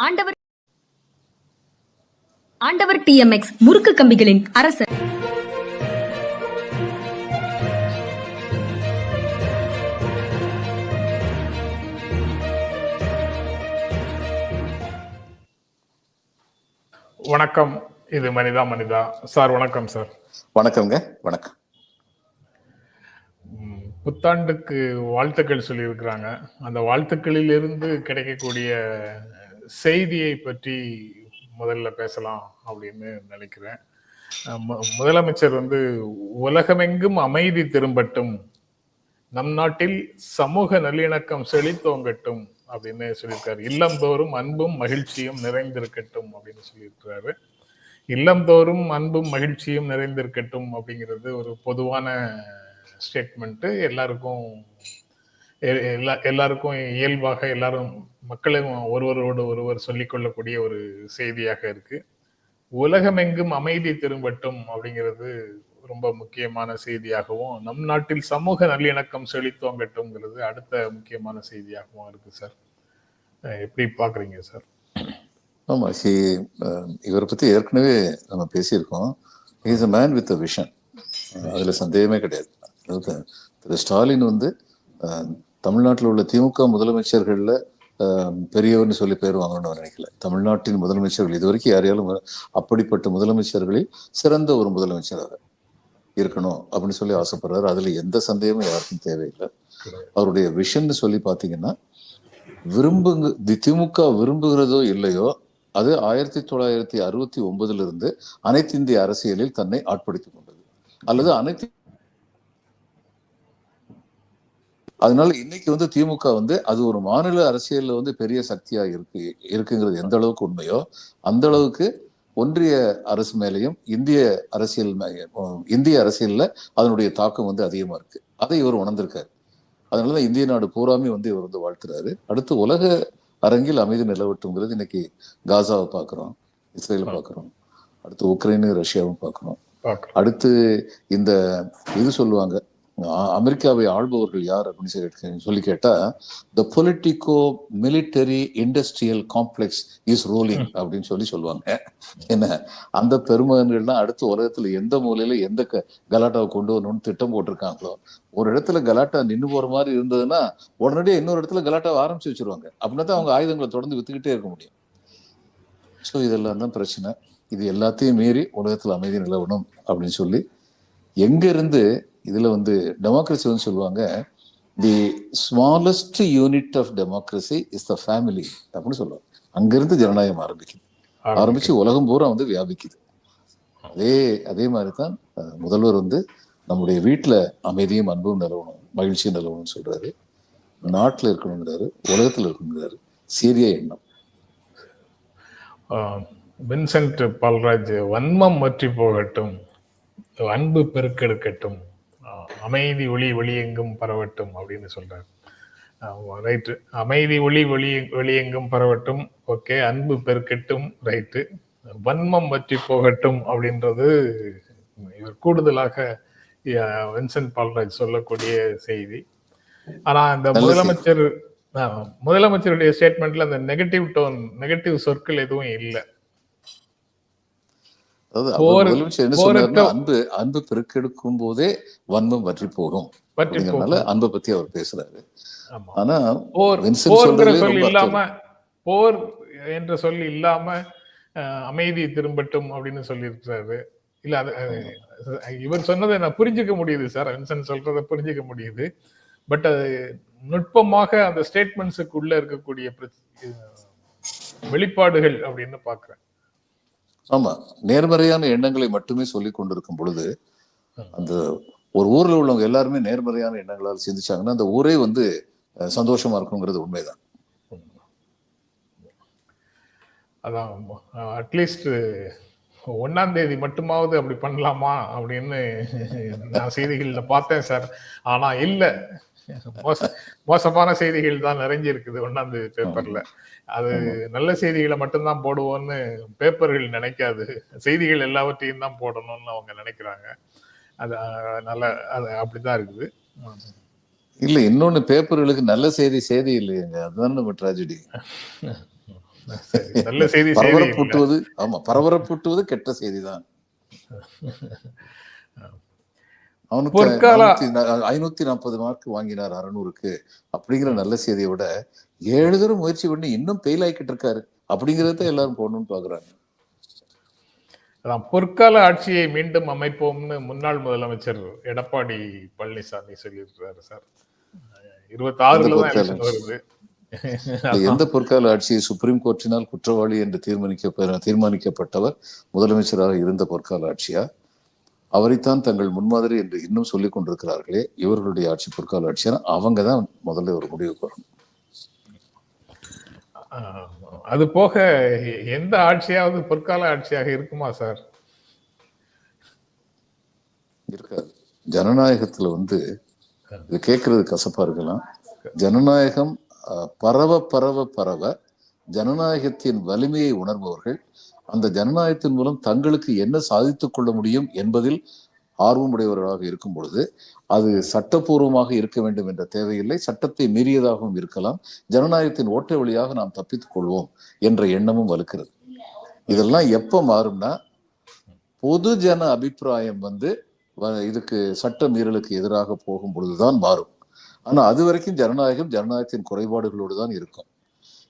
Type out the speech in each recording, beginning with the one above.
ஆண்டவர் ஆண்டவர் டிஎம்எக்ஸ் முறுக்கு கம்பிகளின் அரசர். வணக்கம். இது மனிதா மனிதா. சார் வணக்கம் சார். வணக்கம்ங்க. வணக்கம். புத்தாண்டுக்கு வாழ்த்துக்கள் சொல்லியிருக்கிறாங்க. அந்த வாழ்த்துக்களிலிருந்து கிடைக்கக்கூடிய செய்தியை பற்றி முதல்ல பேசலாம் அப்படின்னு நினைக்கிறேன். முதலமைச்சர் வந்து உலகமெங்கும் அமைதி திரும்பட்டும் நம் நாட்டில் சமூக நல்லிணக்கம் செழித்தோங்கட்டும் அப்படின்னு சொல்லியிருக்காரு. இல்லந்தோறும் அன்பும் மகிழ்ச்சியும் நிறைந்திருக்கட்டும் அப்படின்னு சொல்லியிருக்கிறாரு. இல்லந்தோறும் அன்பும் மகிழ்ச்சியும் நிறைந்திருக்கட்டும் அப்படிங்கிறது ஒரு பொதுவான ஸ்டேட்மெண்ட்டு எல்லாருக்கும் எல்லா எல்லாருக்கும் இயல்பாக எல்லாரும் மக்களும் ஒருவரோடு ஒருவர் சொல்லிக்கொள்ளக்கூடிய ஒரு செய்தியாக இருக்கு. உலகமெங்கும் அமைதி திரும்பட்டும் அப்படிங்கிறது ரொம்ப முக்கியமான செய்தியாகவும் நம் நாட்டில் சமூக நல்லிணக்கம் செழித்தோங்கட்டும்ங்கிறது அடுத்த முக்கியமான செய்தியாகவும் இருக்கு சார். எப்படி பாக்குறீங்க சார்? ஆமா ஹி இவரை பத்தி ஏற்கனவே நம்ம பேசியிருக்கோம். Is a man with a vision அதுல சந்தேகமே கிடையாது. திரு ஸ்டாலின் வந்து தமிழ்நாட்டில் உள்ள திமுக முதலமைச்சர்கள்ல அஹ், பெரியவர்னு சொல்லி பேர் வாங்கணும்னு நினைக்கல. தமிழ்நாட்டின் முதலமைச்சர்கள் இதுவரைக்கும் யாரையாலும் அப்படிப்பட்ட முதலமைச்சர்களில் சிறந்த ஒரு முதலமைச்சராக இருக்கணும் அப்படின்னு சொல்லி ஆசைப்படுறாரு. அதுல எந்த சந்தேகமும் யாருக்கும் தேவையில்லை. அவருடைய விஷன்னு சொல்லி பார்த்தீங்கன்னா விரும்புங்க தி- திமுக விரும்புகிறதோ இல்லையோ அது ஆயிரத்தி தொள்ளாயிரத்தி அறுபத்தி ஒன்பதுல இருந்து அனைத்து இந்திய அரசியலில் தன்னை ஆட்படுத்திக் கொண்டது. அல்லது அனைத்து அதனால இன்னைக்கு வந்து திமுக வந்து அது ஒரு மாநில அரசியல்ல வந்து பெரிய சக்தியா இருக்கு இருக்குங்கிறது எந்த அளவுக்கு உண்மையோ அந்த அளவுக்கு ஒன்றிய அரசு மேலேயும் இந்திய அரசியல் இந்திய அரசியல்ல அதனுடைய தாக்கம் வந்து அதிகமா இருக்கு. அதை இவர் உணர்ந்திருக்காரு. அதனாலதான் இந்திய நாடு பூராமே வந்து இவர் வந்து வாழ்த்துறாரு. அடுத்து உலக அரங்கில் அமைதி நிலவட்டுங்கிறது இன்னைக்கு காசாவை பார்க்குறோம் இஸ்ரேலை பார்க்குறோம் அடுத்து உக்ரைனு ரஷ்யாவும் பார்க்குறோம். அடுத்து இந்த இது சொல்லுவாங்க அமெரிக்காவை ஆள்பவர்கள் யார் அப்படின்னு சொல்லி சொல்லி கேட்டா the politico military industrial complex is ruling அப்படின்னு சொல்லி சொல்லுவாங்க. என்ன? அந்த பெருமகன்கள்லாம் அடுத்து உலகத்துல எந்த மூலையில எந்த கலாட்டாவை கொண்டு வரணும்னு திட்டம் போட்டிருக்காங்களோ ஒரு இடத்துல கலாட்டா நின்னு போற மாதிரி இருந்ததுன்னா உடனடியே இன்னொரு இடத்துல கலாட்டாவை ஆரம்பிச்சு வச்சிருவாங்க. அப்படின்னா தான் அவங்க ஆயுதங்களை தொடர்ந்து வித்துக்கிட்டே இருக்க முடியும். ஸோ இதெல்லாம் தான் பிரச்சனை. இது எல்லாத்தையும் மீறி உலகத்துல அமைதி நிலவணும் அப்படின்னு சொல்லி எங்க இருந்து இதுல வந்து டெமோக்ரஸி வந்து சொல்லுவாங்க the smallest unit of democracy is the family அப்படின்னு சொல்லுவாங்க. அங்கிருந்து ஜனநாயகம் ஆரம்பிக்குது. ஆரம்பிச்சு உலகம் பூரா வந்து வியாபிக்குது. அதே அதே மாதிரி தான் முதல்வர் வந்து நம்முடைய வீட்டுல அமைதியும் அன்பும் நிலவணும் மகிழ்ச்சியும் நிலவணும்னு சொல்றாரு. நாட்டுல இருக்கணுங்கிறாரு உலகத்துல இருக்கணுங்கிறாரு. சீரிய எண்ணம். வின்சென்ட் பால்ராஜ் வன்மம் மற்றி போகட்டும் அன்பு பெருக்கெடுக்கட்டும் அமைதி ஒளி ஒளியெங்கும் பரவட்டும் அப்படின்னு சொல்றாரு. ரைட்டு அமைதி ஒளி ஒளி வெளியெங்கும் பரவட்டும். ஓகே அன்பு பெருக்கட்டும் ரைட்டு வன்மம் வற்றி போகட்டும் அப்படின்றது இவர் கூடுதலாக வின்சென்ட் பால்ராஜ் சொல்லக்கூடிய செய்தி. ஆனா இந்த. முதலமைச்சர் முதலமைச்சருடைய ஸ்டேட்மெண்ட்ல அந்த நெகட்டிவ் டோன் நெகட்டிவ் சொற்கள் எதுவும் இல்லை. அதாவது அன்பு அன்பு பெருக்கெடுக்கும் போதே வன்மம் வற்றி போகும் அப்படிங்கறதுனால அன்பை பத்தி அவர் பேசுறாரு. ஆனா இல்லாம போர் என்ற சொல் இல்லாம அமைதி திரும்பட்டும் அப்படின்னு சொல்லியிருக்கிறாரு. இல்ல அது இவர் சொன்னதை நான் புரிஞ்சுக்க முடியுது சார். வின்சன் சொல்றதை புரிஞ்சுக்க முடியுது. பட் அது நுட்பமாக அந்த ஸ்டேட்மெண்ட்ஸுக்கு உள்ள இருக்கக்கூடிய வெளிப்பாடுகள் அப்படின்னு பாக்குறேன் ஆமா நேர்மறையான எண்ணங்களை மட்டுமே சொல்லி கொண்டிருக்கும் பொழுது அந்த ஒரு ஊர்ல உள்ளவங்க எல்லாருமே நேர்மறையான எண்ணங்களால் சிந்திச்சாங்கன்னா அந்த ஊரே வந்து சந்தோஷமா இருக்குங்கிறது உண்மைதான். அதான் அட்லீஸ்ட் ஒன்னாம் தேதி மட்டுமாவது அப்படி பண்ணலாமா அப்படின்னு நான் செய்திகளில் பார்த்தேன் சார் ஆனா இல்லை. மோச மோசமான செய்திகள் தான் நிறைஞ்சிருக்குது ஒன்னாம் தேதி பேப்பர்ல அது நல்ல செய்திகளை மட்டும்தான் போடுவோம்னு பேப்பர்கள் நினைக்காது. செய்திகள் எல்லாவற்றையும் தான் போடணும்னு அவங்க நினைக்கிறாங்க. அது அதனால அது அப்படிதான் இருக்குது. இல்ல இன்னொன்னு பேப்பர்களுக்கு நல்ல செய்தி செய்தி இல்லையங்க. அதுதான் நம்ம ட்ராஜடி நல்ல செய்தி செய்தி. பரபரப்பூட்டுவது ஆமா பரபரப்பூட்டுவது கெட்ட செய்திதான். அவனுக்கு பொற்கால- ஐநூத்தி நாற்பது மார்க் வாங்கினார் அறநூறுக்கு அப்படிங்கிற நல்ல செய்தியை விட ஏழு தடவை முயற்சி பண்ணி இன்னும் ஃபெயில் ஆகிக்கிட்டு இருக்காரு. அப்படிங்கறத எல்லாரும் போடணும்னு பாக்குறாங்க அதான் பொற்கால ஆட்சியை மீண்டும் அமைப்போம்னு முன்னாள் முதலமைச்சர் எடப்பாடி பழனிசாமி சொல்லியிருக்கிறாரு சார். இருபத்தி ஆறுல தான் வருது. எந்த பொற்கால ஆட்சியை சுப்ரீம் கோர்ட்டினால் குற்றவாளி என்று தீர்மானிக்க தீர்மானிக்கப்பட்டவர் முதலமைச்சராக இருந்த பொற்கால ஆட்சியா? அவரைத்தான் தங்கள் முன்மாதிரி என்று இன்னும் சொல்லிக் கொண்டிருக்கிறார்களே. இவர்களுடைய ஆட்சி பொற்கால ஆட்சியா அவங்க தான் முதல்ல ஒரு முடிவுக்கு வரணும் அது போக எந்த ஆட்சியாவது பொற்கால ஆட்சியாக இருக்குமா சார்? இருக்காது. ஜனநாயகத்துல வந்து இது கேட்கறது கசப்பா இருக்கலாம். ஜனநாயகம் பரவ பரவ பரவ ஜனநாயகத்தின் வலிமையை உணர்பவர்கள் அந்த ஜனநாயகத்தின் மூலம் தங்களுக்கு என்ன சாதித்துக் கொள்ள முடியும் என்பதில் ஆர்வமுடையவர்களாக இருக்கும் பொழுது அது சட்டப்பூர்வமாக இருக்க வேண்டும் என்ற தேவையில்லை. சட்டத்தை மீறியதாகவும் இருக்கலாம். ஜனநாயகத்தின் ஓட்டை வழியாக நாம் தப்பித்துக் கொள்வோம் என்ற எண்ணமும் வலுக்கிறது. இதெல்லாம் எப்ப மாறும்னா பொது ஜன அபிப்பிராயம் வந்து வ- இதுக்கு சட்ட மீறலுக்கு எதிராக போகும் பொழுதுதான் மாறும். ஆனா அது வரைக்கும் ஜனநாயகம் ஜனநாயகத்தின் குறைபாடுகளோடு தான் இருக்கும்.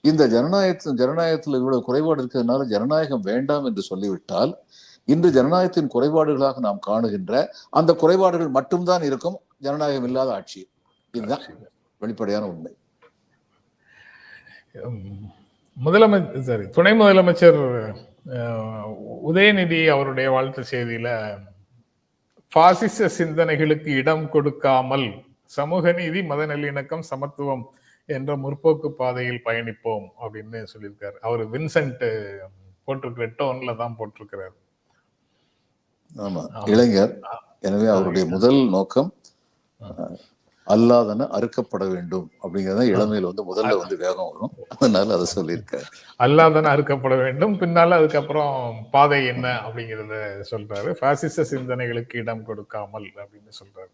இந்த ஜனநாயகத்தின் ஜனநாயகத்தில் இவ்வளவு குறைபாடு இருக்கிறதுனால ஜனநாயகம் வேண்டாம் என்று சொல்லிவிட்டால் இன்று ஜனநாயகத்தின் குறைபாடுகளாக நாம் காணுகின்ற அந்த குறைபாடுகள் மட்டும்தான் இருக்கும். ஜனநாயகம் இல்லாத ஆட்சி. இதுதான் வெளிப்படையான உண்மை. உம், முதலமைச்சர் சாரி துணை முதலமைச்சர் அஹ், உதயநிதி அவருடைய வாழ்த்து செய்தியில பாசிச சிந்தனைகளுக்கு இடம் கொடுக்காமல் சமூக நீதி மத நல்லிணக்கம் சமத்துவம் என்ற முற்போக்கு பாதையில் பயணிப்போம் அப்படின்னு சொல்லியிருக்காரு. அவர் வின்சென்ட் போட்டிருக்கிற டோன்ல தான் போட்டிருக்கிறார். ஆமா. இளைஞர். எனவே அவருடைய முதல் நோக்கம் அல்லாதன அறுக்கப்பட வேண்டும் அப்படிங்கறத இளமையில வந்து முதல்ல வந்து வேகம் வரும். அதனால அதை சொல்லியிருக்காரு. அல்லாதன அறுக்கப்பட வேண்டும். பின்னால அதுக்கப்புறம் பாதை என்ன அப்படிங்கிறத சொல்றாரு. பாசிச சிந்தனைகளுக்கு இடம் கொடுக்காமல் அப்படின்னு சொல்றாரு.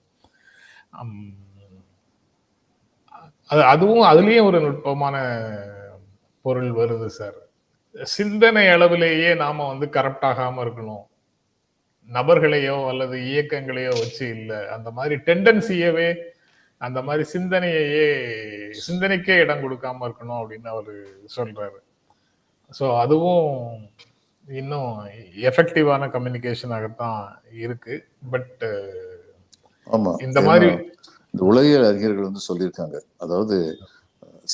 அது அதுவும் அதுலயும் ஒரு நுட்பமான பொருள் வருது சார் சிந்தனை அளவிலேயே நாம வந்து கரப்ட் ஆகாம இருக்கணும். நபர்களையோ அல்லது இயக்கங்களையோ வச்சு இல்லை. அந்த மாதிரி டெண்டன்சியவே அந்த மாதிரி சிந்தனையையே சிந்தனைக்கே இடம் கொடுக்காம இருக்கணும் அப்படின்னு அவரு சொல்றாரு. ஸோ அதுவும் இன்னும் எஃபெக்டிவான கம்யூனிகேஷனாகத்தான் இருக்கு. பட் இந்த மாதிரி இந்த உலகியல் அறிஞர்கள் வந்து சொல்லியிருக்காங்க. அதாவது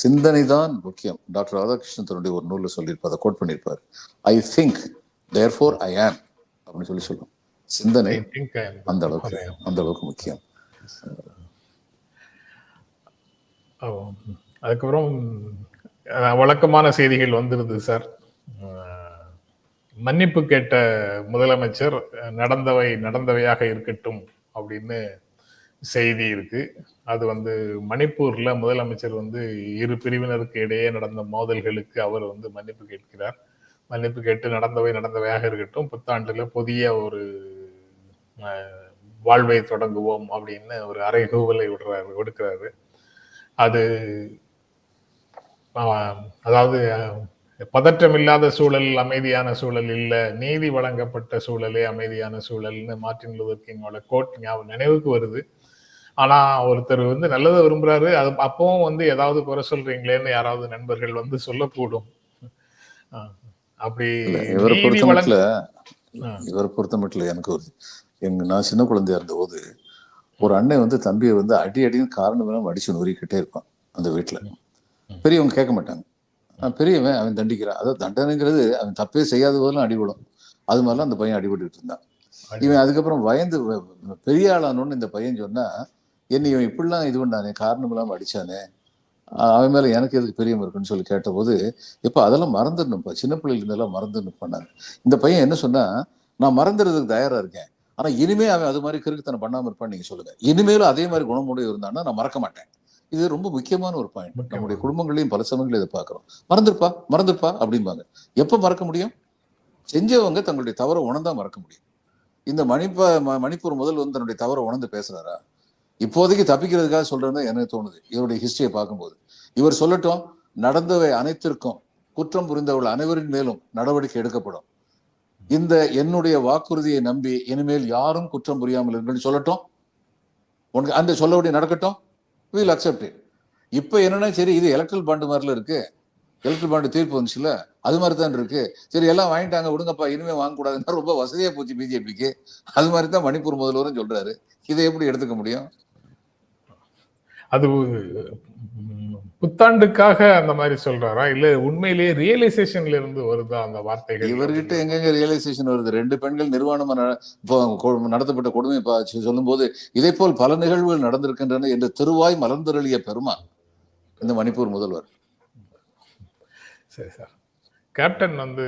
சிந்தனை தான் முக்கியம். டாக்டர் ராதாகிருஷ்ணன் தன்னுடைய ஒரு நூல்ல சொல்லியிருப்பார் அதை கோட் பண்ணியிருப்பார். ஐ திங்க் தேர்ஃபோர் ஐ ஆம் அப்படின்னு சொல்லி சொல்லும். சிந்தனை அந்த அளவுக்கு அந்த அளவுக்கு முக்கியம். அதுக்கப்புறம் வழக்கமான செய்திகள் வந்துருது சார். மன்னிப்பு கேட்ட முதலமைச்சர் நடந்தவை நடந்தவையாக இருக்கட்டும் அப்படின்னு செய்தி இருக்கு. அது வந்து மணிப்பூர்ல முதலமைச்சர் வந்து இரு பிரிவினருக்கு இடையே நடந்த மோதல்களுக்கு அவர் வந்து மன்னிப்பு கேட்கிறார். மன்னிப்பு கேட்டு நடந்தவை நடந்தவையாக இருக்கட்டும். புத்தாண்டுல புதிய ஒரு வாழ்வை தொடங்குவோம் அப்படின்னு ஒரு அறைகூவலை விடுறாரு விடுக்கிறாரு. அது அதாவது பதற்றமில்லாத சூழல் அமைதியான சூழல் இல்லை நீதி வழங்கப்பட்ட சூழலே அமைதியான சூழல்னு மார்ட்டின் லூதர் கிங்கோட கோட் ஞாபகம் நினைவுக்கு வருது. ஆனா ஒருத்தர் வந்து நல்லதை விரும்புறாரு. அது அப்பவும் வந்து ஏதாவது குறை சொல்றீங்களேன்னு யாராவது நண்பர்கள் வந்து சொல்லக்கூடும். அப்படி இவரை பொறுத்த மட்டும். இவரை பொறுத்த மட்டும் எனக்கு ஒரு எங்க நான் சின்ன குழந்தையா இருந்தபோது ஒரு அண்ணன் வந்து தம்பியை வந்து அடி அடின்னு காரணம் இல்லாம அடிச்சு நொறிக்கிட்டே இருப்பான் அந்த வீட்டுல பெரியவங்க கேட்க மாட்டாங்க. பெரியவன் அவன் தண்டிக்கிறான். அதாவது தண்டனைங்கிறது அவன் தப்பே செய்யாத போதெல்லாம் அடிபடும். அது மாதிரிலாம் அந்த பையன் அடிபட்டுட்டு இருந்தான். இவன் அதுக்கப்புறம் பயந்து வ- வ- பெரிய ஆளானோன்னு இந்த பையன் சொன்னா என்ன இவன் இப்படிலாம் இது பண்ணானே காரணம் இல்லாம அடிச்சானே. அவன் மேல எனக்கு எதுக்கு பெரியம் இருக்குன்னு சொல்லி கேட்டபோது இப்ப அதெல்லாம் மறந்துடணும்ப்பா. சின்ன பிள்ளைல இருந்தெல்லாம் மறந்துடணும் பண்ணாங்க. இந்த பையன் என்ன சொன்னா நான் மறந்துறதுக்கு தயாரா இருக்கேன். ஆனா இனிமே அவன் அது மாதிரி கிறுக்குத்தனம் பண்ணாம இருப்பான்னு நீங்க சொல்லுங்க. இனிமேலும் அதே மாதிரி குணமுடைய இருந்தான்னா நான் மறக்க மாட்டேன். இது ரொம்ப முக்கியமான ஒரு பாயிண்ட். நம்முடைய குடும்பங்களையும் பல சமயங்களும் இதை பார்க்கிறோம். மறந்துருப்பா மறந்துருப்பா அப்படிம்பாங்க. எப்ப மறக்க முடியும்? செஞ்சவங்க தங்களுடைய தவறை உணர்ந்தா மறக்க முடியும். இந்த மணிப்ப மணிப்பூர் முதல் வந்து தன்னுடைய தவறை உணர்ந்து பேசுறாரா? இப்போதைக்கு தப்பிக்கிறதுக்காக சொல்றேன்னு எனக்கு தோணுது இவருடைய ஹிஸ்டரியை பார்க்கும்போது. இவர் சொல்லட்டும் நடந்தவை அனைத்திற்கும் குற்றம் புரிந்தவர்கள் அனைவரின் மேலும் நடவடிக்கை எடுக்கப்படும். இந்த என்னுடைய வாக்குறுதியை நம்பி இனிமேல் யாரும் குற்றம் புரியாமல் இருங்கள் சொல்லட்டும். உனக்கு அந்த சொல்லபடி நடக்கட்டும். வில் அக்செப்ட் இப்போ என்னன்னா சரி இது எலக்ட்ரல் பாண்டு மாதிரில இருக்கு. எலக்ட்ரல் பாண்டு தீர்ப்பு வந்துச்சுல அது மாதிரி தான் இருக்கு. சரி எல்லாம் வாங்கிட்டாங்க விடுங்கப்பா இனிமே வாங்கக்கூடாதுன்னா ரொம்ப வசதியா போச்சு பிஜேபிக்கு அது மாதிரி தான் மணிப்பூர் முதல்வரும் சொல்றாரு. இதை எப்படி எடுத்துக்க முடியும்? அது புத்தாண்டுக்காக அந்த மாதிரி சொல்றாரா? இல்ல உண்மையிலேயே ரியலைசேஷன்ல இருந்து வருதா அந்த வார்த்தைகள்? இவர்கிட்ட எங்கெங்க ரியலைசேஷன் வருது? ரெண்டு பெண்கள் நிர்வாணமா நடத்தப்பட்ட கொடுமை சொல்லும் போது இதே போல் பல நிகழ்வுகள் நடந்திருக்கின்றன என்று திருவாய் மலர்ந்தருளிய பெருமான் இந்த மணிப்பூர் முதல்வர். சரி சார். கேப்டன் வந்து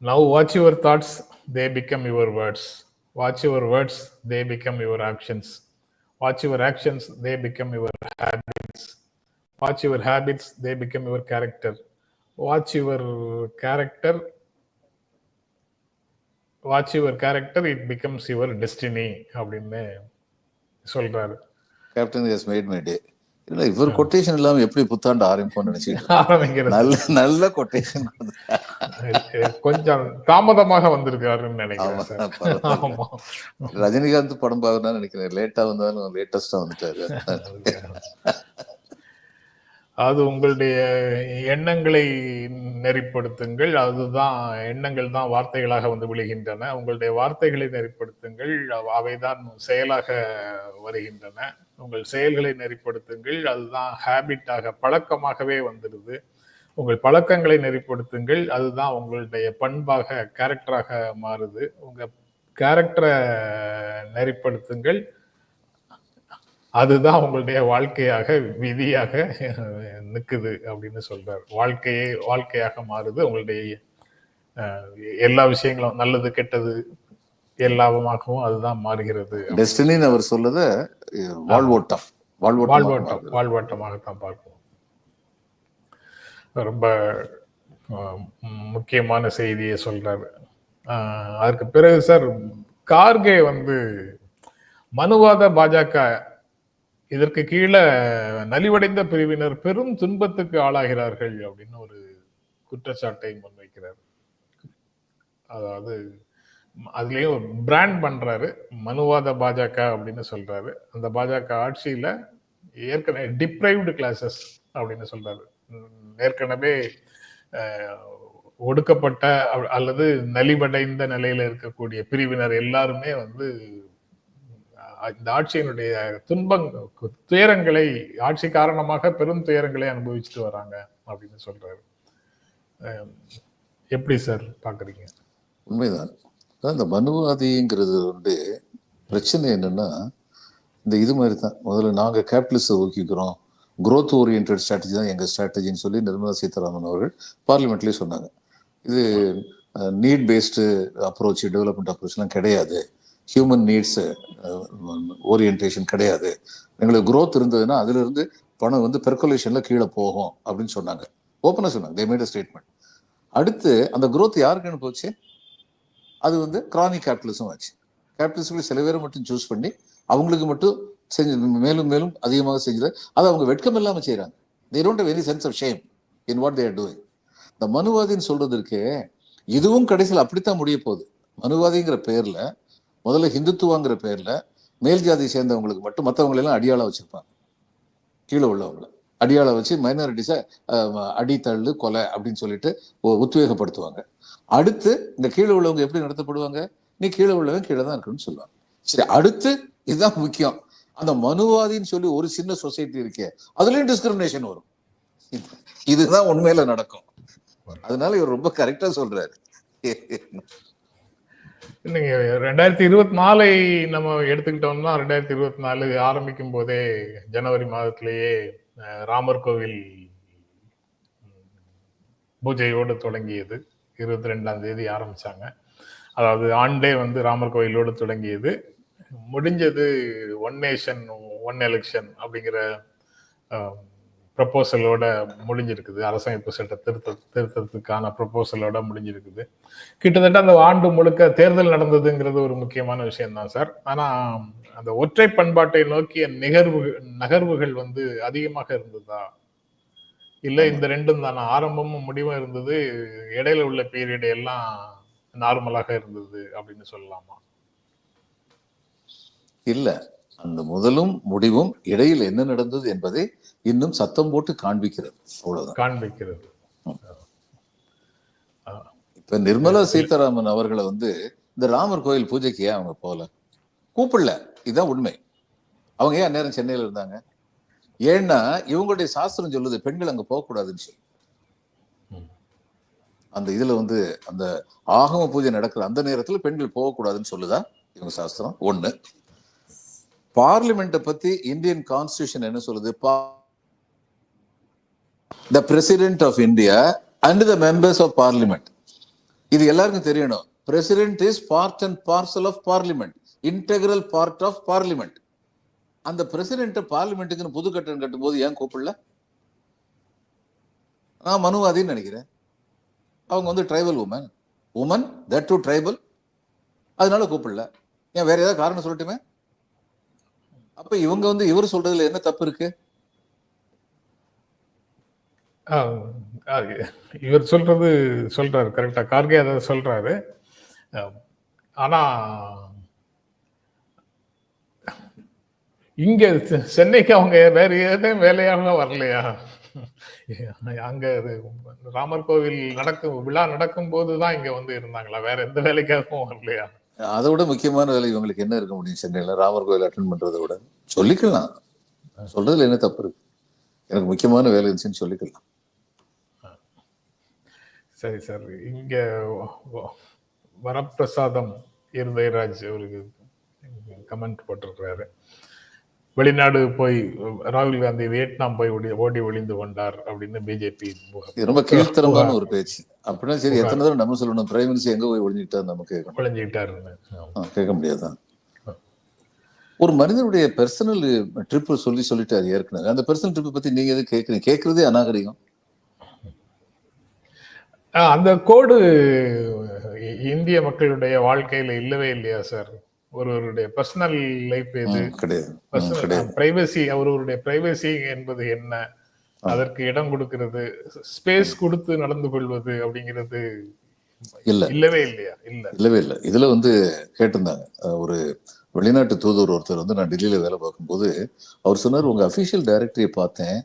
now watch your thoughts they become your words watch your words they become your actions watch your actions they become your habits watch your habits they become your character watch your character watch your character it becomes your destiny அப்படின்னு சொல்றாரு. Captain mat my day இல்ல இவர் quotation இல்லாம எப்படி புத்தாண்டு ஆரம்பிப்போம்னு நினைச்சிட்டு ஆரம்பிக்கிறது. நல்ல நல்ல கொட்டேஷன் கொஞ்சம் தாமதமாக வந்திருக்காருன்னு நினைக்கிறேன் ரஜினிகாந்த் படம் பார்க்கணும்னு நினைக்கிறேன். லேட்டா வந்தாலும் லேட்டஸ்டா வந்துட்டாரு. அது உங்களுடைய எண்ணங்களை நெறிப்படுத்துங்கள். அதுதான் எண்ணங்கள் தான் வார்த்தைகளாக வந்து விழுகின்றன. உங்களுடைய வார்த்தைகளை நெறிப்படுத்துங்கள். அவ- அவைதான் செயலாக வருகின்றன. உங்கள் செயல்களை நெறிப்படுத்துங்கள். அதுதான் ஹேபிட்டாக பழக்கமாகவே வந்துடுது. உங்கள் பழக்கங்களை நெறிப்படுத்துங்கள். அதுதான் உங்களுடைய பண்பாக கேரக்டராக மாறுது. உங்கள் கேரக்டரை நெறிப்படுத்துங்கள். அதுதான் உங்களுடைய வாழ்க்கையாக விதியாக நிற்குது அப்படின்னு சொல்றார். வாழ்க்கையே வாழ்க்கையாக மாறுது. உங்களுடைய எல்லா விஷயங்களும் நல்லது கெட்டது எல்லாமாகவும் அதுதான் மாறுகிறது டெஸ்டினின்னு அவர் சொல்லத வாழ்வோட்டம். வாழ்வோட்டம் வாழ்வாட்டம் வாழ்வாட்டமாகத்தான் பார்ப்போம். ரொம்ப முக்கியமான செய்தியை சொல்றாரு. அதற்கு பிறகு சார் கார்கே வந்து மனுவாத பாஜக இதற்கு கீழே நலிவடைந்த பிரிவினர் பெரும் துன்பத்துக்கு ஆளாகிறார்கள் அப்படின்னு ஒரு குற்றச்சாட்டை முன்வைக்கிறார். அதாவது அதுலயும் பிராண்ட் பண்ணுறாரு மனுவாத பாஜக அப்படின்னு சொல்கிறாரு அந்த பாஜக ஆட்சியில் ஏற்கனவே டிப்ரைவ்டு கிளாஸஸ் அப்படின்னு சொல்கிறாரு ஏற்கனவே ஒடுக்கப்பட்ட அல்லது நலிவடைந்த நிலையில் இருக்கக்கூடிய பிரிவினர் எல்லாருமே வந்து இந்த ஆட்சியினுடைய துன்பங் துயரங்களை ஆட்சி காரணமாக பெரும் துயரங்களை அனுபவிச்சுட்டு வராங்க அப்படின்னு சொல்றாரு. எப்படி சார் பாக்குறீங்க? உண்மைதான். இந்த மனுவாதிங்கிறது வந்து பிரச்சனை என்னென்னா இந்த இது மாதிரி தான் முதல்ல நாங்கள் கேபிட்டலிஸ்ட ஊக்கிக்கிறோம் குரோத் ஓரியன்ட் ஸ்ட்ராட்டஜி தான் எங்கள் ஸ்ட்ராட்டஜின்னு சொல்லி நிர்மலா சீதாராமன் அவர்கள் பார்லிமெண்ட்லேயே சொன்னாங்க. இது நீட் பேஸ்டு அப்ரோச் டெவலப்மெண்ட் அப்ரோச்லாம் கிடையாது. ஹியூமன் நீட்ஸ் ஓரியன்டேஷன் கிடையாது. எங்களுக்கு குரோத் இருந்ததுன்னா அதுலேருந்து பணம் வந்து பெர்குலேஷனில் கீழே போகும் அப்படின்னு சொன்னாங்க. ஓப்பனாக சொன்னாங்க. தே மேட் ஸ்டேட்மெண்ட் அடுத்து அந்த குரோத் யாருக்குன்னு போச்சு? அது வந்து கிரானிக் கேபிட்டலிசம் ஆச்சு. கேபிட்டலிஸ்ட்களை சில பேரை மட்டும் சூஸ் பண்ணி அவங்களுக்கு மட்டும் செஞ்சு மேலும் மேலும் அதிகமாக செஞ்சது. அதை அவங்க வெட்கம் இல்லாமல் செய்கிறாங்க they don't very sense of shame in what they're doing இந்த மனுவாதின்னு சொல்றது இதுவும் கடைசியில் அப்படித்தான் முடிய போகுது. மனுவாதிங்கிற பேரில் முதல்ல ஹிந்துத்துவாங்கிற பேரில் மேல் ஜாதியை சேர்ந்தவங்களுக்கு மட்டும் மற்றவங்களெல்லாம் எல்லாம் வச்சுருப்பாங்க. கீழே உள்ளவங்கள. அடியாளை வச்சு மைனாரிட்டிஸை அடித்தள்ளு கொலை அப்படின்னு சொல்லிட்டு உத்வேகப்படுத்துவாங்க. அடுத்து இந்த கீழே உள்ளவங்க எப்படி நடத்தப்படுவாங்க? நீ கீழே உள்ளவங்க கீழே தான் இருக்குன்னு சொல்லுவாங்க. சரி அடுத்து இதுதான் முக்கியம். அந்த மனுவாதின்னு சொல்லி ஒரு சின்ன சொசைட்டி இருக்கே அதுலயும் டிஸ்கிரிமினேஷன் வரும். இதுதான் உண்மையில நடக்கும். அதனால இவர் ரொம்ப கரெக்டா சொல்றாரு. நீங்க ரெண்டாயிரத்தி இருபத்தி நாலை நம்ம எடுத்துக்கிட்டோம்னா ரெண்டாயிரத்தி இருபத்தி நாலு ஆரம்பிக்கும் போதே ஜனவரி மாதத்திலேயே ராமர் கோவில் பூஜையோடு தொடங்கியது. இருபத்தி ரெண்டாம் தேதி ஆரம்பிச்சாங்க. அதாவது ஆண்டே வந்து ராமர் கோயிலோடு தொடங்கியது. முடிஞ்சது ஒன் நேஷன் ஒன் எலெக்ஷன் அப்படிங்கிற ப்ரப்போசலோட முடிஞ்சிருக்குது. அரசமைப்பு சட்ட திருத்த திருத்தத்துக்கான ப்ரப்போசலோட முடிஞ்சிருக்குது. கிட்டத்தட்ட அந்த ஆண்டு முழுக்க தேர்தல் நடந்ததுங்கிறது ஒரு முக்கியமான விஷயம்தான் சார். ஆனால் அந்த ஒற்றை பண்பாட்டை நோக்கிய நிகர்வு நகர்வுகள் வந்து அதிகமாக இருந்ததா? இல்ல இந்த ரெண்டும் தானே? ஆரம்பமும் முடிவும் இருந்தது இடையில உள்ள பீரியட் எல்லாம் நார்மலாக இருந்தது அப்படின்னு சொல்லலாமா? இல்ல. அந்த முதலும் முடிவும் இடையில் என்ன நடந்தது என்பதை இன்னும் சத்தம் போட்டு காண்பிக்கிறது. அவ்வளவுதான். காண்பிக்கிறது. இப்ப நிர்மலா சீதாராமன் அவர்களை வந்து இந்த ராமர் கோயில் பூஜைக்கு ஏன் அவங்க போகல? கூப்பிடல. இதுதான் உண்மை. அவங்க ஏன் நேரம் சென்னையில இருந்தாங்க? ஏன்னா இவங்களுடைய சாஸ்திரம் சொல்லுது பெண்கள் அங்க போகக்கூடாதுன்னு சொல்லி. அந்த இதுல வந்து அந்த ஆகம பூஜை நடக்கிற அந்த நேரத்துல பெண்கள் போகக்கூடாதுன்னு சொல்லுதா இவங்க சாஸ்திரம்? ஒண்ணு. பார்லிமெண்ட்டை பத்தி இந்தியன் கான்ஸ்டியூஷன் என்ன சொல்லுது? The president of India and the members of parliament. இது எல்லாருக்கும் தெரியணும். President is part and parcel of parliament. Integral part of parliament. அந்த பிரசிடென்ட்டை பார்லிமெண்ட்டுக்குன்னு புது கட்டணம் கட்டும்போது ஏன் கூப்பிடல? நான் மனுவாதின்னு நினைக்கிறேன். அவங்க வந்து tribal woman woman that to tribal அதனால கூப்பிடல. ஏன் வேற ஏதாவது காரணம் சொல்லட்டுமே? அப்ப இவங்க வந்து இவர் சொல்றதுல என்ன தப்பு இருக்கு? ஆ, இவர் சொல்றது சொல்றாரு கரெக்டா கார்கே அதை சொல்றாரு. ஆ, ஆனா இங்க சென்னைக்கு அவங்க வேற ஏதும் வேலையாக வரலையா? அங்க ராமர் கோவில் நடக்கும் விழா நடக்கும் போதுதான் இங்க வந்து இருந்தாங்களா? வேற எந்த வேலைக்காகவும் வரலையா? அதை விட முக்கியமான வேலை இவங்களுக்கு என்ன இருக்க முடியும் சென்னையில? ராமர் கோயில் அட்டன் பண்றதை விட சொல்லிக்கலாம். சொல்றதுல என்ன தப்பு இருக்கு? எனக்கு முக்கியமான வேலை இருந்துச்சுன்னு சொல்லிக்கலாம். சரி சார். இங்க வரப்பிரசாதம் இருதயராஜ் அவருக்கு கமெண்ட் போட்டிருக்கிறாரு. வெளிநாடு போய் ராகுல் காந்தி வியட்நாம் போய் ஓடி ஓடி ஒளிந்து கொண்டார் அப்படின்னு பிஜேபி ரொம்ப கீழ்த்தரமான ஒரு பேச்சு. அப்படின்னா சரி எத்தனை தடவை நம்ம சொல்லணும்? பிரைம் மினிஸ்டர் எங்க போய் கேட்கணும். ஒளிஞ்சுக்கிட்டாருன்னு ஆ, கேட்க முடியாதான் ஒரு மனிதனுடைய பர்சனல் ட்ரிப் சொல்லி சொல்லிட்டாரு ஏற்கனவே. அந்த பர்சனல் ட்ரிப் பத்தி நீங்க எது கேட்கறீங்க? கேட்கறதே அநாகரிகம். அந்த கோடு இந்திய மக்களுடைய வாழ்க்கையில இல்லவே இல்லையா சார்? ஒருவருடைய பர்சனல் லைஃப் எது? பிரைவசி அவருடைய பிரைவசி என்பது என்ன? அதற்கு இடம் கொடுக்கிறது. ஸ்பேஸ் கொடுத்து நடந்து கொள்வது அப்படிங்கிறது இல்ல. இல்லவே இல்லையா? இல்ல. இல்லவே இல்லை. இதுல வந்து கேட்டிருந்தாங்க. ஒரு வெளிநாட்டு தூதுவர் ஒருத்தர் வந்து நான் டெல்லியில வேலை பார்க்கும்போது அவர் சொன்னார் உங்க அபிஷியல் டைரக்டரியை பார்த்தேன்.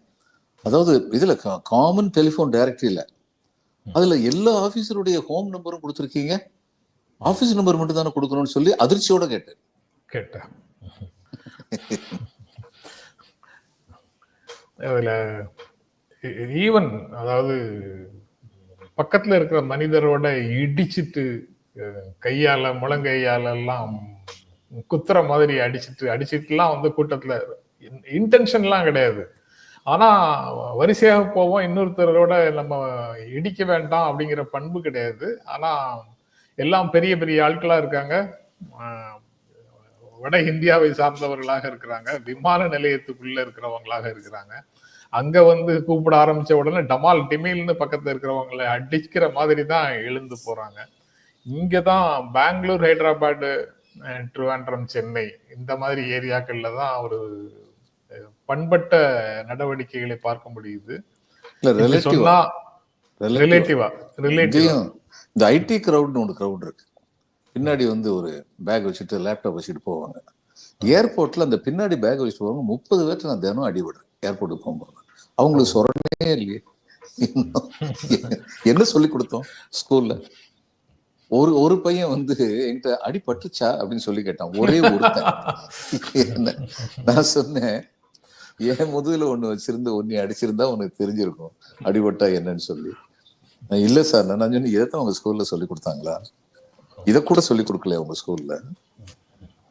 அதாவது இதுல காமன் டெலிஃபோன் டைரக்டரி இல்ல. அதுல எல்லா ஆபீசருடைய ஹோம் நம்பரும் கொடுத்துருக்கீங்க. ஆஃபீஸ் நம்பர் மட்டும் தானே கொடுக்கணும்னு சொல்லி அதிர்ச்சியோட கேட்டேன். கேட்டேன். அதில் ஈவன் அதாவது பக்கத்தில் இருக்கிற மனிதரோட இடிச்சிட்டு கையால் முழங்கையாலெல்லாம் எல்லாம் குத்துற மாதிரி அடிச்சிட்டு அடிச்சிட்டுலாம் வந்து கூட்டத்தில் இன்டென்ஷன்லாம் கிடையாது. ஆனால் வரிசையாக போவோம். இன்னொருத்தரோட நம்ம இடிக்க வேண்டாம் அப்படிங்கிற பண்பு கிடையாது. ஆனால் எல்லாம் பெரிய பெரிய ஆட்களா இருக்காங்க. வட இந்தியாவை சார்ந்தவர்களாக இருக்கிறாங்க. விமான நிலையத்துக்குள்ள இருக்கிறவங்களாக இருக்கிறாங்க. அங்க வந்து கூப்பிட ஆரம்பிச்ச உடனே டமால் டிமில்னு பக்கத்துல இருக்கிறவங்களை அடிக்கிற மாதிரி தான் எழுந்து போறாங்க. இங்கதான் பெங்களூர் ஹைதராபாத் அஹ், திருவாண்டம் சென்னை இந்த மாதிரி ஏரியாக்கள்ல தான் ஒரு பண்பட்ட நடவடிக்கைகளை பார்க்க முடியுது. ரிலேட்டிவ் சொன்னா ரிலேட்டிவா இந்த ஐடி கிரவுட்னு ஒன்று க்ரௌட் இருக்கு. பின்னாடி வந்து ஒரு பேக் வச்சுட்டு லேப்டாப் வச்சுட்டு போவாங்க. ஏர்போர்ட்ல அந்த பின்னாடி பேக் வச்சுட்டு போவாங்க முப்பது பேர்த்து நான் தினம் அடிபடுறேன் ஏர்போர்ட்டுக்கு போகும்போது. அவங்களுக்கு சொரணே இல்லையே. என்ன சொல்லி கொடுத்தோம்? ஸ்கூல்ல ஒரு ஒரு பையன் வந்து என்கிட்ட அடி பட்டுச்சா? அப்படின்னு சொல்லி கேட்டான். ஒரே ஒருத்தன். என்ன? நான் சொன்னேன் என் முதுகுல ஒண்ணு வச்சிருந்து ஒன்னு அடிச்சிருந்தா உனக்கு தெரிஞ்சிருக்கும். அடிபட்டா என்னன்னு சொல்லி. இல்ல சார். நான் சொன்னேன் இதைத்தான் உங்க ஸ்கூல்ல சொல்லி கொடுத்தாங்களா? இதை கூட சொல்லி கொடுக்கல உங்க ஸ்கூல்ல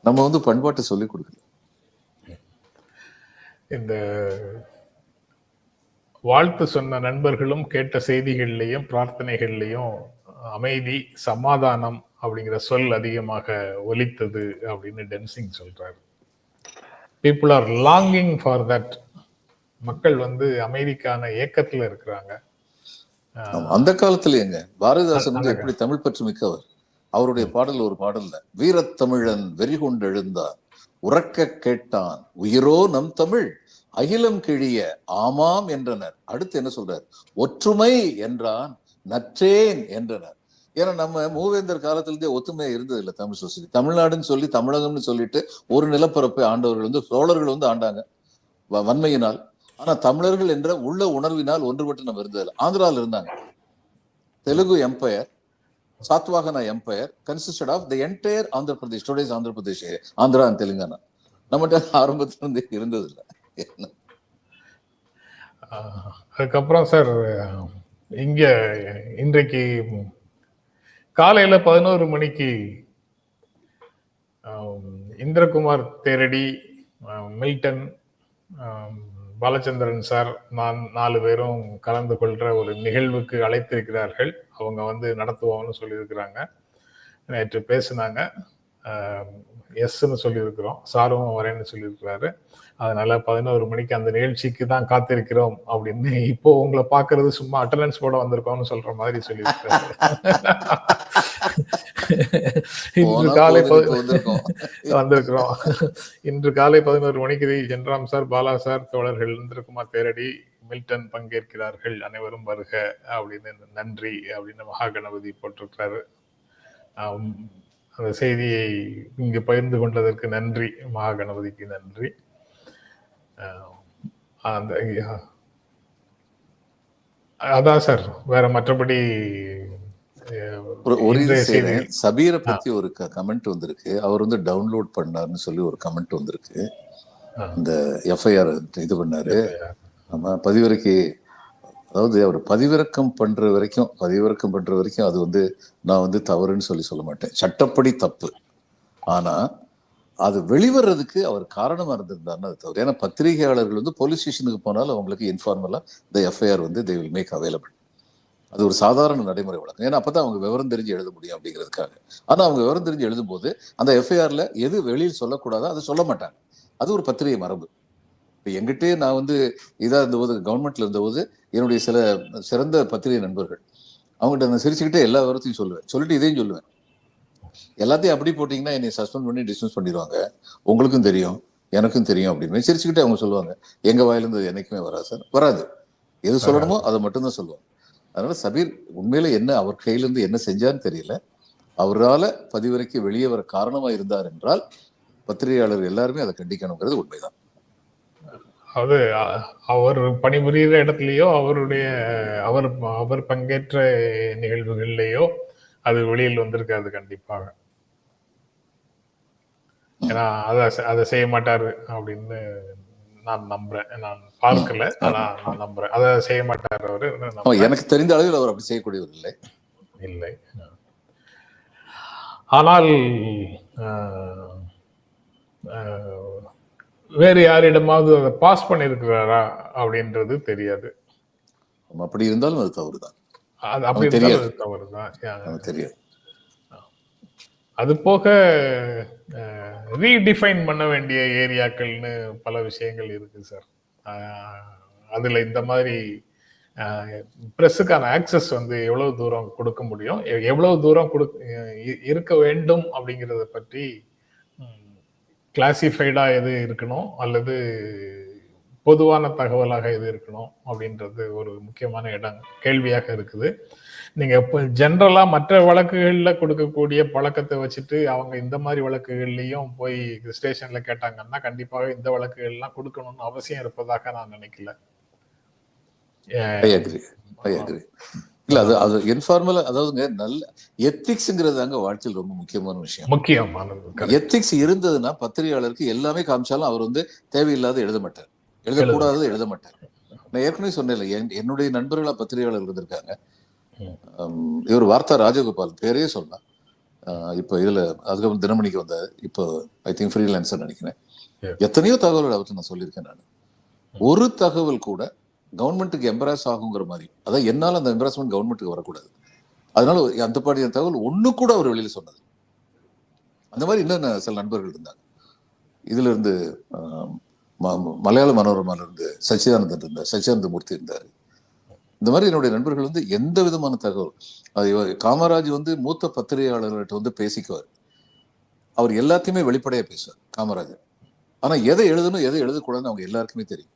நம்ம வந்து பண்பாட்டை சொல்லி கொடுக்கல. இந்த வாழ்த்து சொன்ன நண்பர்களும் கேட்ட செய்திகள்லையும் பிரார்த்தனைகள்லையும் அமைதி சமாதானம் அப்படிங்கிற சொல் அதிகமாக ஒலித்தது அப்படின்னு டென்சிங் சொல்றாரு. People are longing for that மக்கள் வந்து அமைதிக்கான ஏக்கத்தில் இருக்கிறாங்க. அந்த காலத்துல எங்க பாரதிதாசன் எப்படி தமிழ் பற்று மிக்கவர் அவருடைய பாடல் ஒரு பாடல்ல வீரத்தமிழன் வெறி கொண்டு எழுந்தார் உறக்க கேட்டான் உயிரோ நம் தமிழ் அகிலம் கிழிய ஆமாம் என்றனர். அடுத்து என்ன சொல்றார்? ஒற்றுமை என்றான் நற்றேன் என்றனர். ஏன்னா நம்ம மூவேந்தர் காலத்துல இருந்தே ஒத்துமை இருந்தது இல்ல தமிழ் சொசைட்டி. தமிழ்நாடுன்னு சொல்லி தமிழகம்னு சொல்லிட்டு ஒரு நிலப்பரப்பை ஆண்டவர்கள் வந்து சோழர்கள் வந்து ஆண்டாங்க. வன்மையினால். ஆனா தமிழர்கள் என்ற உள்ள உணர்வினால் ஒன்றுபட்டு நம்ம இருந்ததில்லை. ஆந்திரால இருந்தாங்க. Telugu empire Satavahana empire consisted of the entire Andhra Pradesh today's Andhra Pradesh Andhra and Telangana. நம்மகிட்ட ஆரம்பத்திலிருந்து இருந்து அதுக்கப்புறம் சார் இங்க இன்றைக்கு காலையில பதினோரு மணிக்கு இந்திரகுமார் தேரடி மில்டன் பாலச்சந்திரன் சார் நான் நாலு பேரும் கலந்து கொள்கிற ஒரு நிகழ்வுக்கு அழைத்திருக்கிறார்கள். அவங்க வந்து நடத்துவோம்னு சொல்லியிருக்கிறாங்க. நேற்று பேசுனாங்க. எஸ்ன்னு சொல்லியிருக்கிறோம். சாரும் வரேன்னு சொல்லியிருக்கிறாரு. அதனால பதினோரு மணிக்கு அந்த நிகழ்ச்சிக்கு தான் காத்திருக்கிறோம் அப்படின்னு இப்போ உங்களை பார்க்கிறது சும்மா அட்டண்டன்ஸ் போட வந்திருக்கோம்னு சொல்ற மாதிரி சொல்லியிருக்காரு இன்று காலை. வந்திருக்கிறோம். இன்று காலை பதினோரு மணிக்கு ஜென்ராம் சார் பாலா சார் தோழர்கள் இந்திரகுமார் தேரடி மில்டன் பங்கேற்கிறார்கள் அனைவரும் வருக அப்படின்னு நன்றி அப்படின்னு மகா கணபதி போட்டிருக்கிறாரு அந்த செய்தியை இங்கு பகிர்ந்து கொண்டதற்கு நன்றி மகா கணபதிக்கு நன்றி அந்த அதான் சார் வேற மற்றபடி ஒரு இது இன்றைய செய்றேன் செய்தி சபீரை பத்தி ஒரு கமெண்ட் வந்திருக்கு. அவர் வந்து டவுன்லோட் பண்ணாருன்னு சொல்லி ஒரு கமெண்ட் வந்திருக்கு. இந்த எஃப்ஐஆர் இது பண்ணாரு. நம்ம பதிவிறக்கி அதாவது அவர் பதிவிறக்கம் பண்ற வரைக்கும் பதிவிறக்கம் பண்ற வரைக்கும் அது வந்து நான் வந்து தவறுன்னு சொல்லி சொல்ல மாட்டேன். சட்டப்படி தப்பு. ஆனா அது வெளிவர்றதுக்கு அவர் காரணமா இருந்திருந்தாருன்னு அது தவறு. ஏன்னா பத்திரிகையாளர்கள் வந்து போலீஸ் ஸ்டேஷனுக்கு போனாலும் அவங்களுக்கு இன்ஃபார்மலா இந்த எஃப்ஐஆர் வந்து தே வில் மேக் அவைலபிள் அது ஒரு சாதாரண நடைமுறை வழக்கம். ஏன்னா அப்பதான் அவங்க விவரம் தெரிஞ்சு எழுத முடியும் அப்படிங்கிறதுக்காக. ஆனா அவங்க விவரம் தெரிஞ்சு எழுதும்போது அந்த எஃப்ஐஆர்ல எது வெளியில் சொல்லக்கூடாதோ அதை சொல்ல மாட்டாங்க. அது ஒரு பத்திரிகை மரபு. இப்போ எங்கிட்டே நான் வந்து இதாக இருந்தபோது கவர்மெண்ட்ல இருந்தபோது என்னுடைய சில சிறந்த பத்திரிகை நண்பர்கள் அவங்ககிட்ட நான் சிரிச்சுக்கிட்டே எல்லா விவரத்தையும் சொல்லுவேன். சொல்லிட்டு இதையும் சொல்லுவேன். எல்லாத்தையும் அப்படி போட்டிங்கன்னா என்னை சஸ்பெண்ட் பண்ணி டிஸ்மிஸ் பண்ணிடுவாங்க. உங்களுக்கும் தெரியும் எனக்கும் தெரியும் அப்படின்னு சிரிச்சுக்கிட்டே அவங்க சொல்லுவாங்க. எங்க வாயிலிருந்து அது வராது சார். வராது. எது சொல்லணுமோ அதை மட்டும்தான் சொல்லுவாங்க. அதனால சபீர் உண்மையில என்ன அவர் கையிலிருந்து என்ன செஞ்சான்னு தெரியல. அவரால பதிவிறக்கி வெளியே வர காரணமா இருந்தார் என்றால் பத்திரிகையாளர் எல்லாருமே அதை கண்டிக்கணுங்கிறது உண்மைதான். அது அவர் பணிபுரிகிற இடத்துலயோ அவருடைய அவர் அவர் பங்கேற்ற நிகழ்வுகள்லயோ அது வெளியில் வந்திருக்காது கண்டிப்பாக. ஏன்னா அதை அதை செய்ய மாட்டாரு அப்படின்னு நான் நம்புறேன். நான் பார்க்கல ஆனா நான் நம்புறேன். அதை செய்ய மாட்டாரு அவரு. எனக்கு தெரிந்த அளவில் அவர் அப்படி செய்யக்கூடியவர் இல்லை. இல்லை. ஆனால் வேறு யாரிடமாவது அதை பாஸ் பண்ணியிருக்கிறாரா அப்படின்றது தெரியாது. அப்படி இருந்தாலும் அது தவறுதான். அது அப்படி தெரியாது. தவறுதான். நமக்கு தெரியாது. அது போக ரீடிஃபைன் பண்ண வேண்டிய ஏரியாக்கள்னு பல விஷயங்கள் இருக்கு சார் அதில் இந்த மாதிரி ப்ரெஸ்ஸுக்கான ஆக்சஸ் வந்து எவ்வளவு தூரம் கொடுக்க முடியும்? எ- எவ்வளவு தூரம் கொடு இருக்க வேண்டும் அப்படிங்கிறத பற்றி கிளாசிஃபைடாக எது இருக்கணும்? அல்லது பொதுவான தகவலாக எது இருக்கணும்? அப்படின்றது ஒரு முக்கியமான இடம் கேள்வியாக இருக்குது. நீங்க ஜென்ரலா மற்ற வழக்குகள்ல கொடுக்கக்கூடிய பழக்கத்தை வச்சுட்டு அவங்க இந்த மாதிரி வழக்குகள்லயும் போய் ஸ்டேஷன்ல கேட்டாங்கன்னா கண்டிப்பாக இந்த வழக்குகள்லாம் கொடுக்கணும்னு அவசியம் இருப்பதாக நான் நினைக்கல. இல்ல அது அது இன்ஃபார்மலா அதாவதுங்க நல்ல எத்திக்ஸ்ங்கிறது அங்க வாழ்க்கையில் ரொம்ப முக்கியமான விஷயம். correct. எத்திக்ஸ் இருந்ததுன்னா பத்திரிகையாளருக்கு எல்லாமே காமிச்சாலும் அவர் வந்து தேவையில்லாத எழுத மாட்டார். எழுதக்கூடாதது எழுத மாட்டார். நான் ஏற்கனவே சொன்னேன்ல என்- என்னுடைய நண்பர்களா பத்திரிகையாளர் இருந்திருக்காங்க. இவர் வார்த்தா ராஜகோபால் பேரே சொல்லலாம். இப்போ இதுல அதுக்கப்புறம் தினமணிக்கு வந்தார் இப்போ ஐ திங்க் ஃப்ரீலான்சர் நினைக்கிறேன். எத்தனையோ தகவல்கள் அவர்கிட்ட நான் சொல்லியிருக்கேன் நான். ஒரு தகவல் கூட கவர்மெண்ட்டுக்கு எம்பராஸ் ஆகுங்கிற மாதிரி அதாவது என்னால அந்த எம்பராஸ்மெண்ட் கவர்மெண்ட்டுக்கு வரக்கூடாது. அதனால அந்த பாடிய தகவல் ஒண்ணு கூட அவர் வெளியில சொன்னது அந்த மாதிரி இன்னும் சில நண்பர்கள் இருந்தாங்க. இதுல இருந்து மலையாள மனோரமால இருந்து சச்சிதானந்தன் இருந்தார் சச்சிதானந்த மூர்த்தி இருந்தார். இந்த மாதிரி என்னுடைய நண்பர்கள் வந்து எந்த விதமான தகவல்? அது காமராஜ் வந்து மூத்த பத்திரிகையாளர்கிட்ட வந்து பேசிக்குவார். அவர் எல்லாத்தையுமே வெளிப்படையாக பேசுவார் காமராஜர் ஆனா எதை எழுதணும் எதை எழுதக்கூடாதுன்னு அவங்க எல்லாருக்குமே தெரியும்.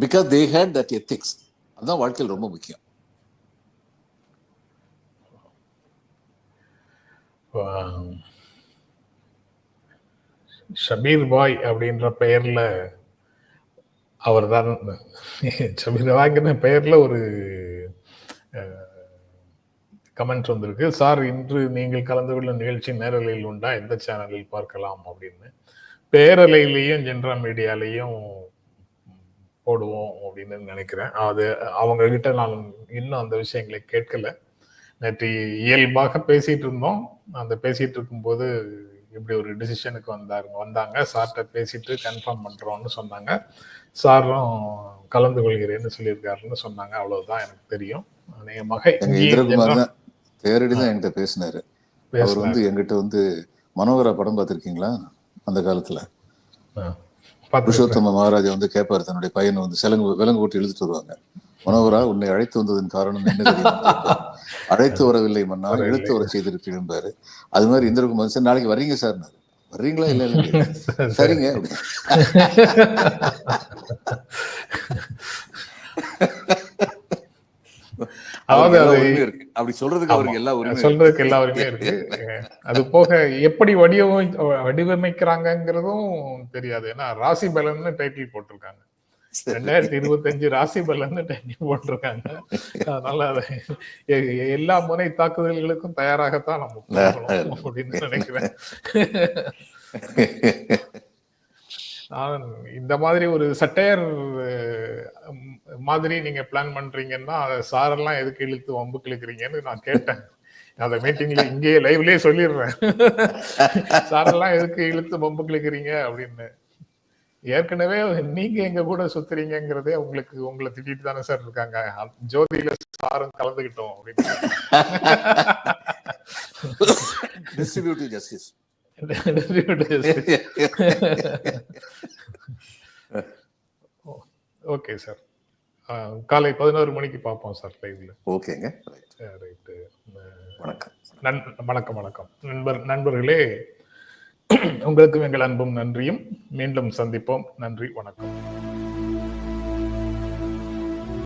Because they hate that ethics அதுதான் வாழ்க்கையில் ரொம்ப முக்கியம். ஷபீர் பாய் அப்படின்ற பெயர்ல அவர் தான் ஷபீர் பாய்ங்கிற பெயர்ல ஒரு கமெண்ட் வந்திருக்கு. சார் இன்று நீங்கள் கலந்து கொள்ளும் நிகழ்ச்சி நேரலையில் உண்டா? எந்த சேனலில் பார்க்கலாம்? அப்படின்னு. பேரலையிலையும் ஜென்ரா மீடியாலையும் போடுவோம் அப்படின்னு நினைக்கிறேன். அது அவங்கக்கிட்ட நான் இன்னும் அந்த விஷயங்களை கேட்கல. நேற்று இயல்பாக பேசிட்டு இருந்தோம். அந்த பேசிட்டு இருக்கும்போது இப்படி ஒரு டிசிஷனுக்கு வந்தாங்க வந்தாங்க சார்கிட்ட பேசிட்டு கன்ஃபார்ம் பண்றோம்னு சொன்னாங்க. சாரும் கலந்து கொள்கிறேன்னு சொல்லியிருக்காருன்னு சொன்னாங்க. அவ்வளவுதான் எனக்கு தெரியும். அநேகமாக எங்க இங்கேயும் இந்திரகுமார் general தான் தேரடி தான் என்கிட்ட பேசினாரு. அவர். வந்து எங்கிட்ட வந்து மனோகரா படம் பார்த்திருக்கீங்களா? அந்த காலத்துல. புருஷோத்தம மகாராஜா வந்து கேட்பாரு தன்னுடைய பையனை வந்து சிலங்கு விலங்கு போட்டு இழுத்துட்டு வருவாங்க. மனோகரா உன்னை அழைத்து வந்ததன் காரணம் என்ன. அழைத்து வரவில்லை மன்னா வரவில்லை. இழுத்து வர செய்திருப்பேன் அது மாதிரி இந்திரகுமார் சார் நாளைக்கு வர்றீங்க சார் வர்றீங்களா இல்ல இல்ல சரிங்க. அப்படி. சொல்றதுக்கு அவருக்கு எல்லா உரிமையும். சொல்றதுக்கு எல்லா உரிமையும் இருக்கு. அது போக எப்படி வடிவமை வடிவமைக்கிறாங்கங்கிறதும் தெரியாது. ஏன்னா ராசி பலன்னு டைட்டில் போட்டிருக்காங்க. ரெண்டாயிரத்தி இருபத்தஞ்சு ராசி பலன்னு டைட்டில் போட்டிருக்காங்க. அதனால அதை எல்லா முனை தாக்குதல்களுக்கும் தயாராகத்தான் நம்ம அப்படின்னு நினைக்கிறேன். நான் இந்த மாதிரி ஒரு சட்டையர் மாதிரி நீங்க பிளான் பண்றீங்கன்னா அதை சாரெல்லாம் எதுக்கு இழுத்து வம்புக்கு இழுக்கிறீங்கன்னு நான் கேட்டேன். அந்த மீட்டிங்ல இங்கேயே லைவ்லயே சொல்லிடுறேன். சாரெல்லாம் எதுக்கு இழுத்து வம்புக்கு இழுக்கிறீங்க அப்படின்னு. ஏற்கனவே நீங்க எங்க கூட சுத்துறீங்கங்கிறதே உங்களுக்கு உங்களை திட்டிட்டு தானே சார் இருக்காங்க. ஜோதியில சாரும் கலந்துகிட்டோம் அப்படின்னு. Justice. ஓகே சார் காலை பதினோரு மணிக்கு பார்ப்போம் சார் லைவ்ல ஓகேங்க ரைட் ரைட்டு வணக்கம். வணக்கம் வணக்கம். நண்பர் நண்பர்களே உங்களுக்கும் எங்கள் அன்பும் நன்றியும். மீண்டும் சந்திப்போம். நன்றி வணக்கம்.